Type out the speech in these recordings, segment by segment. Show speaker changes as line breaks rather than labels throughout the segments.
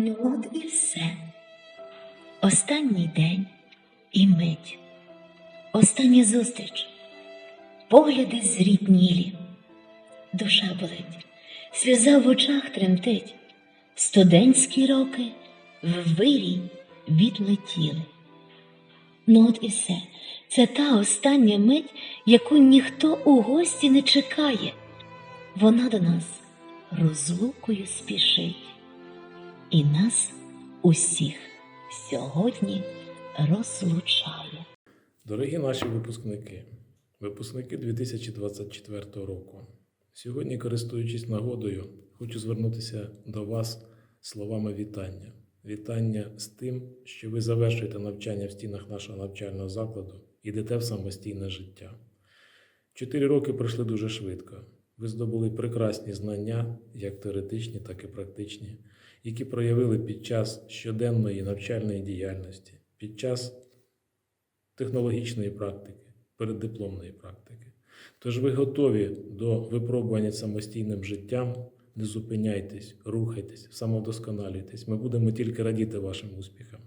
Ну от і все. Останній день і мить. Остання зустріч. Погляди зріднілі. Душа болить, сльоза в очах тремтить. Студентські роки в вирій відлетіли. Ну от і все. Це та остання мить, яку ніхто у гості не чекає. Вона до нас розлукою спішить. І нас усіх сьогодні розлучає.
Дорогі наші випускники, випускники 2024 року. Сьогодні, користуючись нагодою, хочу звернутися до вас словами вітання. Вітання з тим, що ви завершуєте навчання в стінах нашого навчального закладу і йдете в самостійне життя. Чотири роки пройшли дуже швидко. Ви здобули прекрасні знання, як теоретичні, так і практичні, які проявили під час щоденної навчальної діяльності, під час технологічної практики, переддипломної практики. Тож ви готові до випробування самостійним життям, не зупиняйтесь, рухайтесь, самовдосконалюйтесь. Ми будемо тільки радіти вашим успіхам.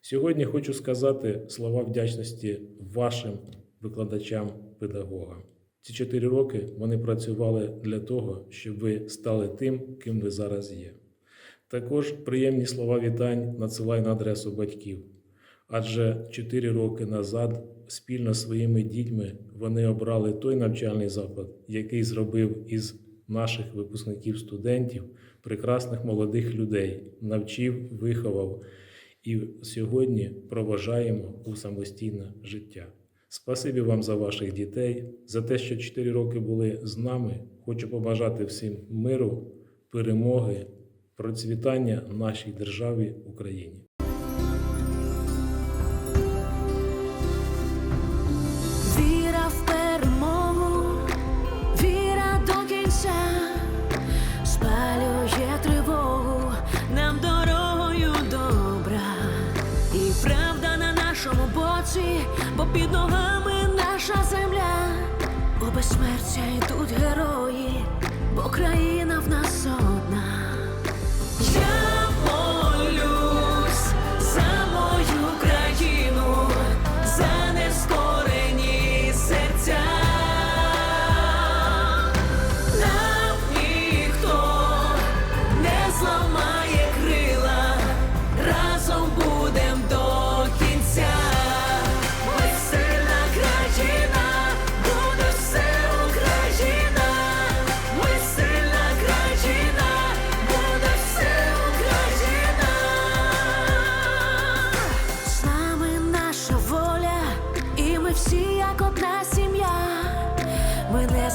Сьогодні хочу сказати слова вдячності вашим викладачам, педагогам. Ці чотири роки вони працювали для того, щоб ви стали тим, ким ви зараз є. Також приємні слова вітань надсилаю на адресу батьків. Адже 4 роки назад спільно з своїми дітьми вони обрали той навчальний заклад, який зробив із наших випускників студентів прекрасних молодих людей, навчив, виховав і сьогодні проважаємо у самостійне життя. Спасибі вам за ваших дітей, за те, що 4 роки були з нами. Хочу побажати всім миру, перемоги, процвітання нашій державі Україні.
Віра в перемогу, віра до кінця, спалює тривогу нам дорогою добра, і правда на нашому боці, бо під ногами наша земля, бо безсмертя йдуть герої, бо країна в нас одна. Я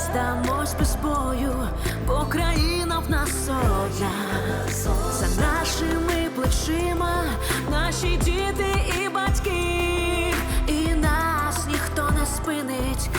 здамось без бою, бо країна в нас одна. За нашими плечима наші діти і батьки, і нас ніхто не спинить,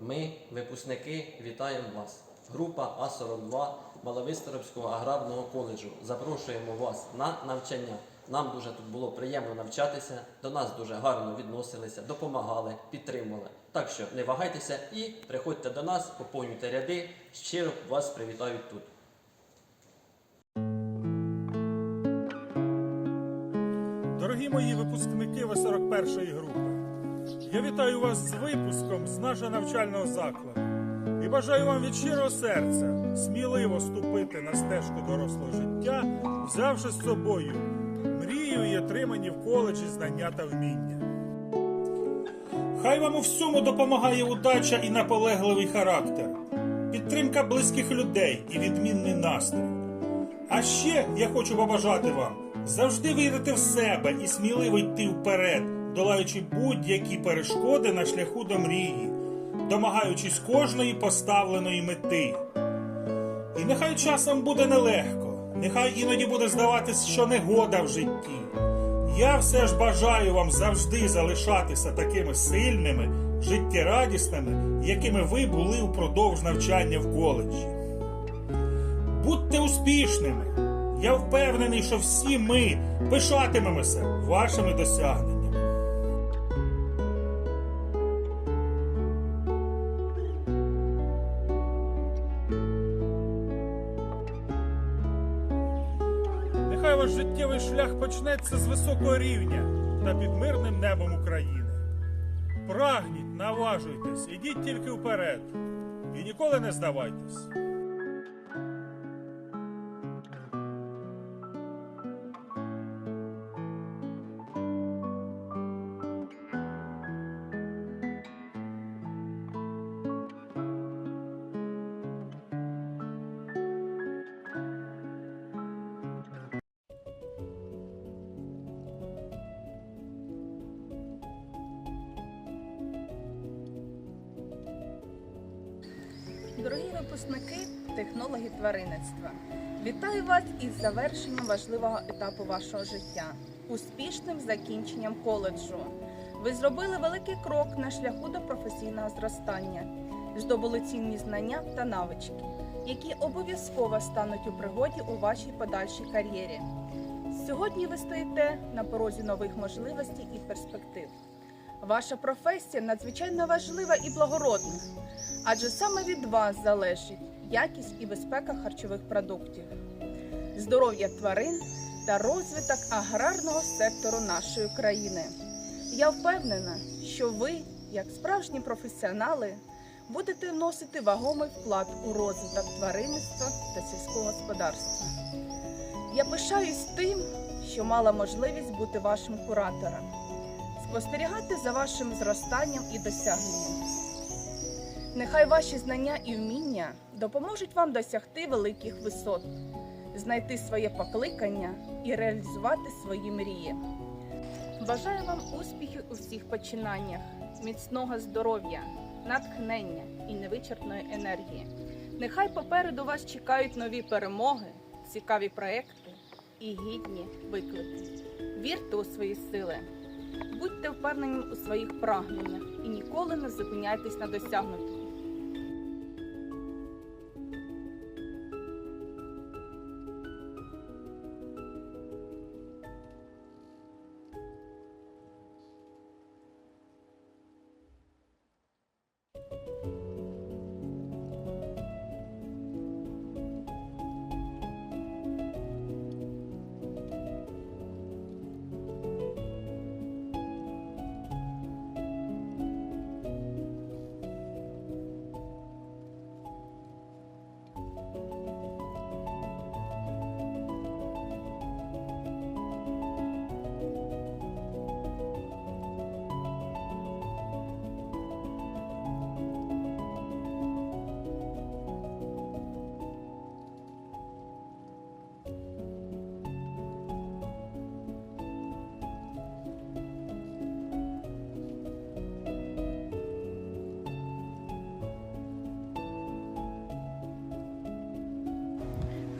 Ми,
випускники, вітаємо вас. Група А42 Маловисторопського аграрного коледжу. Запрошуємо вас на навчання. Нам дуже тут було приємно навчатися, до нас дуже гарно відносилися, допомагали, підтримували. Так що не вагайтеся і приходьте до нас, поповнюйте ряди. Щиро вас привітають тут.
Дорогі мої випускники ви 41-ї групи, я вітаю вас з випуском з нашого навчального закладу і бажаю вам від щирого серця сміливо ступити на стежку дорослого життя, взявши з собою мрію і отримані в коледжі знання та вміння. Хай вам у всьому допомагає удача і наполегливий характер, підтримка близьких людей і відмінний настрій. А ще я хочу побажати вам завжди вірити в себе і сміливо йти вперед, долаючи будь-які перешкоди на шляху до мрії, домагаючись кожної поставленої мети. І нехай часом буде нелегко, нехай іноді буде здаватись, що негода в житті. Я все ж бажаю вам завжди залишатися такими сильними, життєрадісними, якими ви були упродовж навчання в коледжі. Будьте успішними. Я впевнений, що всі ми пишатимемося вашими досягненнями. Нехай ваш життєвий шлях почнеться з високого рівня та під мирним небом України. Прагніть, наважуйтесь, ідіть тільки вперед і ніколи не здавайтесь.
Дорогі випускники, технологи тваринництва, вітаю вас із завершенням важливого етапу вашого життя, успішним закінченням коледжу. Ви зробили великий крок на шляху до професійного зростання, здобули цінні знання та навички, які обов'язково стануть у пригоді у вашій подальшій кар'єрі. Сьогодні ви стоїте на порозі нових можливостей і перспектив. Ваша професія надзвичайно важлива і благородна, адже саме від вас залежить якість і безпека харчових продуктів, здоров'я тварин та розвиток аграрного сектору нашої країни. Я впевнена, що ви, як справжні професіонали, будете вносити вагомий вклад у розвиток тваринництва та сільського господарства. Я пишаюсь тим, що мала можливість бути вашим куратором, спостерігати за вашим зростанням і досягненням. Нехай ваші знання і вміння допоможуть вам досягти великих висот, знайти своє покликання і реалізувати свої мрії. Бажаю вам успіхів у всіх починаннях, міцного здоров'я, натхнення і невичерпної енергії. Нехай попереду вас чекають нові перемоги, цікаві проекти і гідні виклики. Вірте у свої сили, будьте впевнені у своїх прагненнях і ніколи не зупиняйтесь на досягнутому.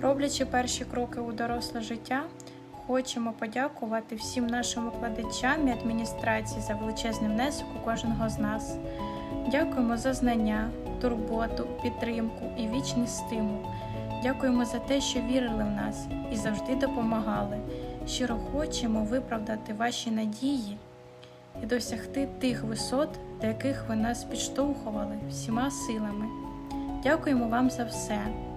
Роблячи перші кроки у доросле життя, хочемо подякувати всім нашим викладачам і адміністрації за величезний внесок у кожного з нас. Дякуємо за знання, турботу, підтримку і вічний стимул. Дякуємо за те, що вірили в нас і завжди допомагали. Щиро хочемо виправдати ваші надії і досягти тих висот, до яких ви нас підштовхували всіма силами. Дякуємо вам за все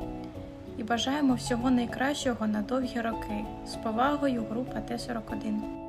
і бажаємо всього найкращого на довгі роки. З повагою, група Т-41.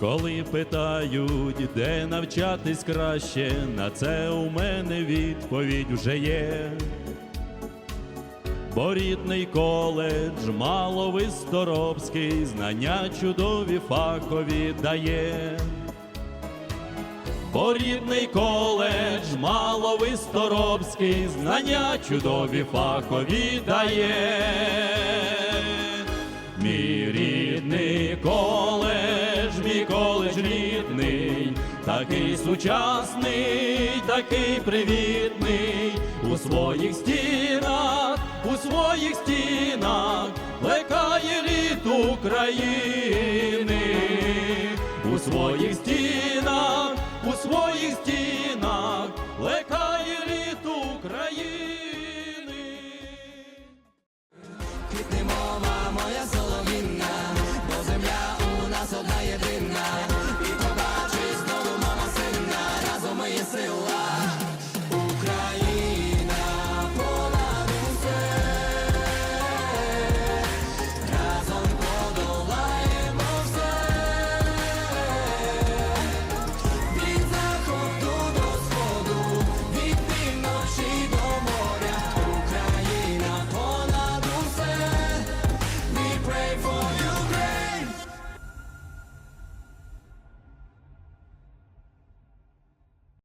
Коли питають, де навчатись краще, на це у мене відповідь вже є. Бо рідний коледж Маловисторобський знання чудові фахові дає. Бо рідний коледж Маловисторобський знання чудові фахові дає. Мій рідний коледж, сучасний, такий привітний, у своїх стінах, у своїх стінах плекає лід України, у своїх стінах, у своїх стінах плекає лід України. Квітне мова моя